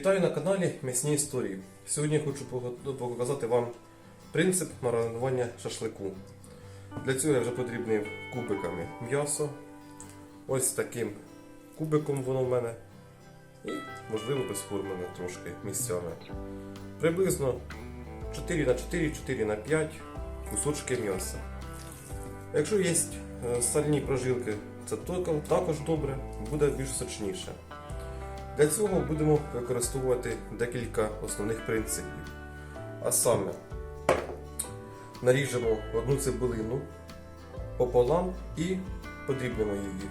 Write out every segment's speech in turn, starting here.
Вітаю на каналі М'ясні історії. Сьогодні я хочу показати вам принцип маринування шашлику. Для цього я вже подрібнив кубиками м'ясо. Ось таким кубиком воно в мене. І, можливо, безформене трошки місцями. Приблизно 4 на 4, 4 на 5 кусочки м'яса. Якщо є е, сальні прожилки, це також добре, буде більш сочніше. Для цього будемо використовувати декілька основних принципів. А саме, наріжемо одну цибулину пополам і подрібнемо її.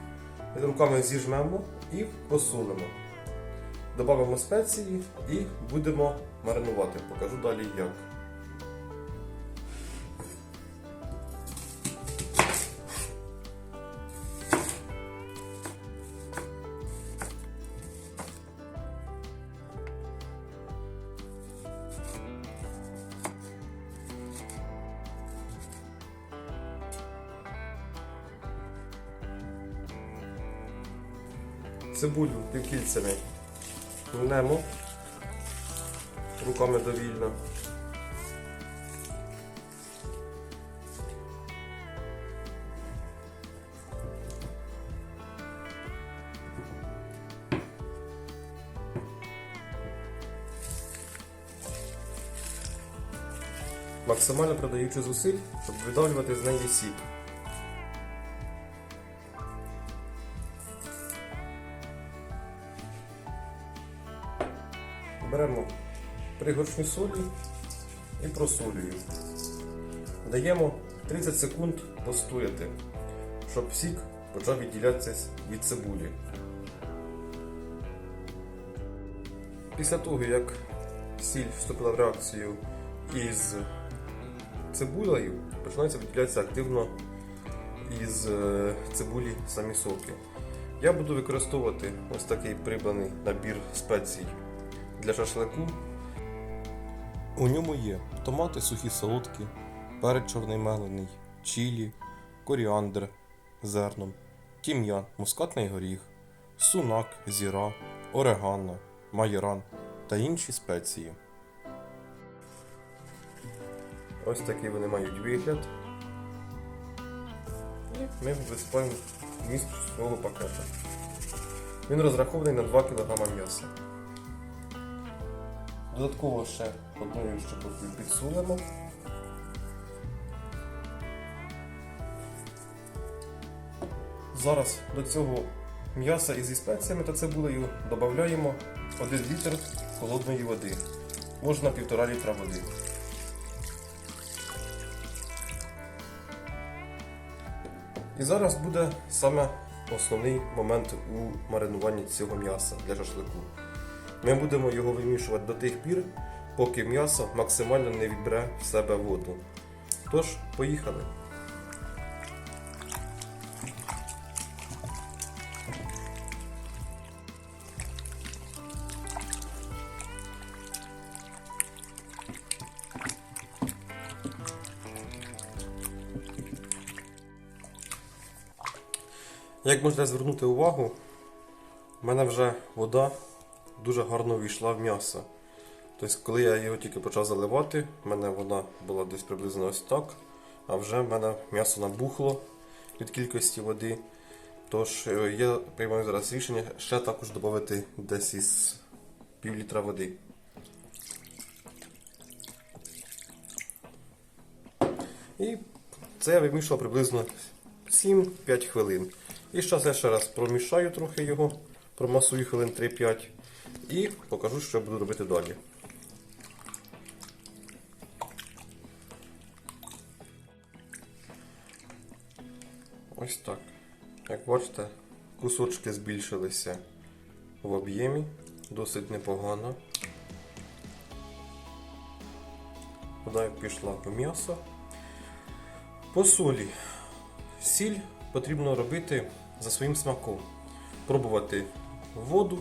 Руками зіжмемо і посунемо. Добавимо спеції і будемо маринувати. Покажу далі як. Цибулю півкільцями мнемо руками довільно. Максимально продаючи зусиль, щоб видавлювати з неї сік. Беремо пригоршню солі і просолюємо. Даємо 30 секунд постояти, щоб сік почав відділятися від цибулі. Після того, як сіль вступила в реакцію із цибулею, починаються відділятися активно із е, цибулі самі соки. Я буду використовувати ось такий прибраний набір спецій для шашлику. У ньому є томати сухі солодкі, перець чорний мелений, чілі, коріандр зерном, тім'ян, мускатний горіх, сунак, зіра, орегано, майоран та інші спеції. Ось такий вони мають вигляд. І ми висипаємо вміст свого пакета. Він розрахований на 2 кг м'яса. Додатково ще одною щепотою підсунемо. Зараз до цього м'яса із спеціями та цибулею додаємо 1 літр холодної води. Можна 1,5 літра води. І зараз буде саме основний момент у маринуванні цього м'яса для шашлику. Ми будемо його вимішувати до тих пір, поки м'ясо максимально не відбере в себе воду. Тож, поїхали. Як можна звернути увагу, в мене вже вода дуже гарно війшла в м'ясо. Тобто, коли я його тільки почав заливати, в мене вода була десь приблизно ось так, а вже в мене м'ясо набухло від кількості води. Тож е, я приймаю зараз рішення ще також додати десь із пів літра води. І це я вимішував приблизно 7-5 хвилин. І зараз я ще раз промішаю трохи його, промасую хвилин 3-5 і покажу, що я буду робити далі. Ось так. Як бачите, кусочки збільшилися в об'ємі, досить непогано. Вода пішла по м'ясо. По солі. Сіль потрібно робити за своїм смаком. Пробувати воду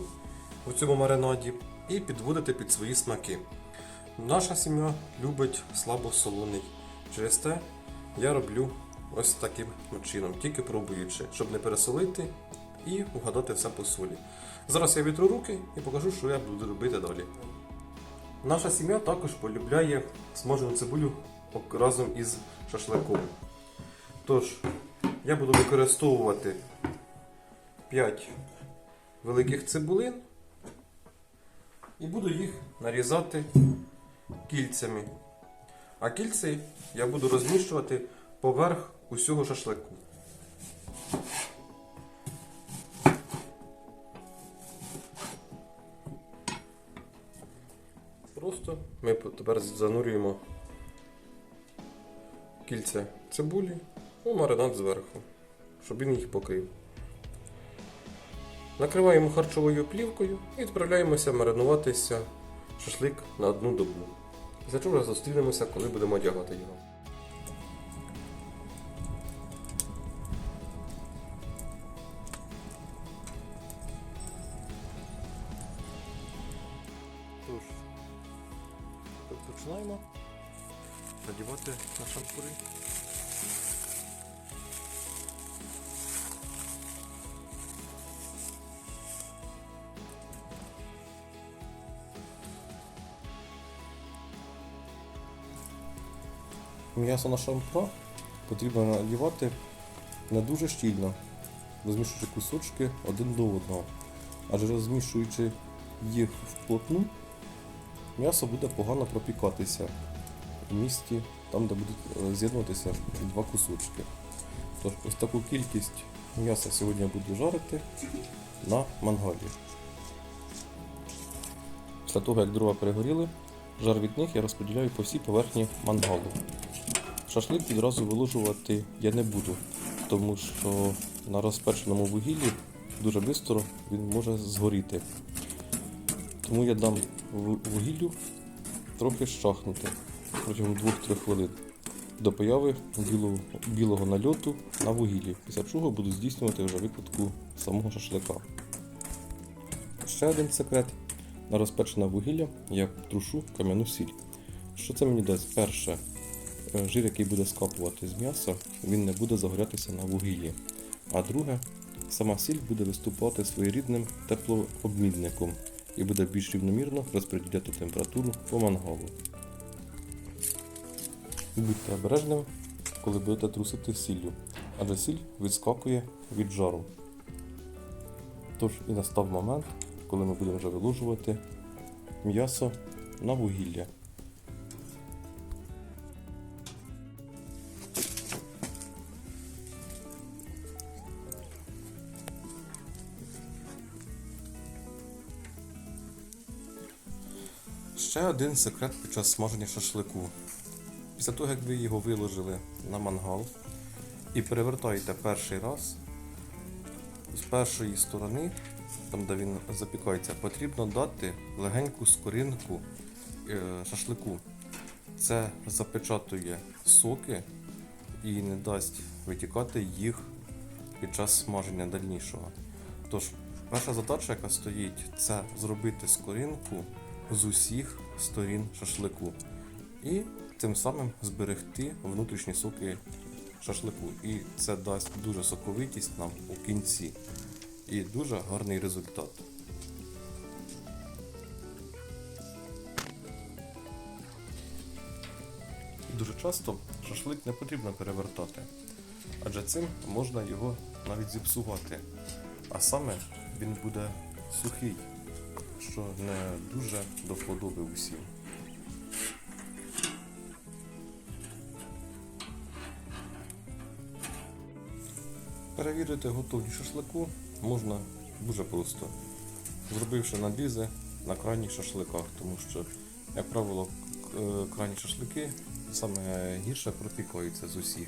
у цьому маринаді і підводити під свої смаки. Наша сім'я любить слабосолоний. Через те я роблю ось таким чином, тільки пробуючи, щоб не пересолити і угадати все по солі. Зараз я вітру руки і покажу, що я буду робити далі. Наша сім'я також полюбляє смажену цибулю разом із шашликом. Тож, я буду використовувати 5 великих цибулин і буду їх нарізати кільцями. А кільці я буду розміщувати поверх усього шашлику. Просто ми тепер занурюємо кільця цибулі у маринад зверху, щоб він їх покрив. Накриваємо харчовою плівкою і відправляємося маринуватися шашлик на одну добу. Після чого зустрінемося, коли будемо одягати його. Починаємо надівати на шампури. М'ясо на шампура потрібно надівати не дуже щільно, розмішуючи кусочки один до одного. Адже розмішуючи їх вплотну, м'ясо буде погано пропікатися в місці, там, де будуть е, з'єднуватися два кусочки. Тож ось таку кількість м'яса сьогодні я буду жарити на мангалі. Після того, як дрова перегоріли, жар від них я розподіляю по всій поверхні мангалу. Шашлик відразу виложувати я не буду, тому що на розпеченому вугіллі дуже швидко він може згоріти. Тому я дам вугіллю трохи щахнути протягом 2-3 хвилин до появи білого, білого нальоту на вугіллі, після чого буду здійснювати вже викладку самого шашлика. Ще один секрет. На розпечене вугілля я трушу кам'яну сіль. Що це мені дасть? Перше, жир, який буде скапувати з м'яса, він не буде загорятися на вугіллі. А друге, сама сіль буде виступати своєрідним теплообмінником і буде більш рівномірно розподіляти температуру по мангалу. Будьте обережними, коли будете трусити сіллю, адже сіль відскакує від жару. Тож і настав момент, коли ми будемо вже вилужувати м'ясо на вугілля. Ще один секрет під час смаження шашлику. Після того, як ви його виложили на мангал і перевертаєте перший раз, з першої сторони, там де він запікається, потрібно дати легеньку скоринку е, шашлику. Це запечатує соки і не дасть витікати їх під час смаження дальнішого. Тож, перша задача, яка стоїть, це зробити скоринку з усіх сторін шашлику. І тим самим зберегти внутрішні соки шашлику. І це дасть дуже соковитість нам у кінці. І дуже гарний результат. Дуже часто шашлик не потрібно перевертати, адже цим можна його навіть зіпсувати. А саме він буде сухий, що не дуже до вподоби усім. Перевірити готовність шашлику можна дуже просто, зробивши надрізи на крайніх шашликах, тому що, як правило, е, крайні шашлики саме гірше пропікаються з усіх.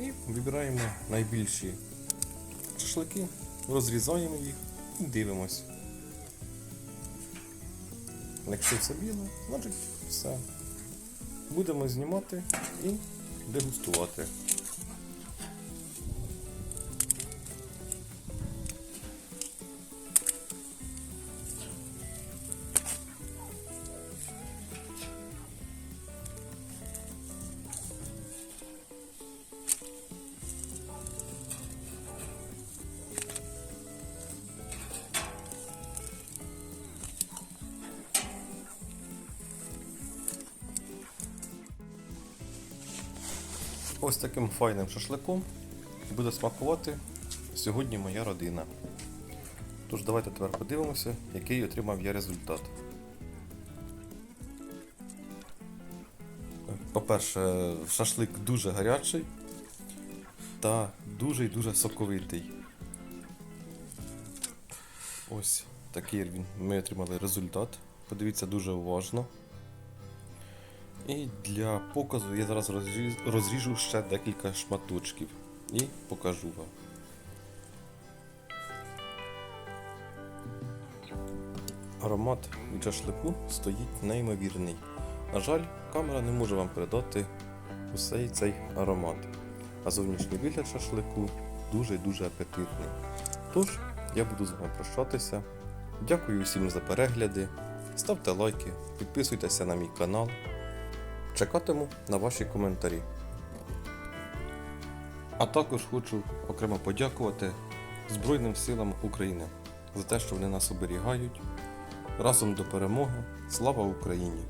І вибираємо найбільші шашлики, розрізаємо їх і дивимось. Якщо це біле, значить все. Будемо знімати і дегустувати. Ось таким файним шашликом буде смакувати сьогодні моя родина. Тож давайте тепер подивимося, який отримав я результат. По-перше, шашлик дуже гарячий та дуже і дуже соковитий. Ось такий. Ми отримали результат. Подивіться дуже уважно. І для показу я зараз розріжу ще декілька шматочків і покажу вам. Аромат від шашлику стоїть неймовірний. На жаль, камера не може вам передати усей цей аромат. А зовнішній вигляд шашлику дуже-дуже апетитний. Тож, я буду з вами прощатися. Дякую всім за перегляди. Ставте лайки, підписуйтеся на мій канал. Чекатиму на ваші коментарі. А також хочу окремо подякувати Збройним силам України за те, що вони нас оберігають. Разом до перемоги. Слава Україні!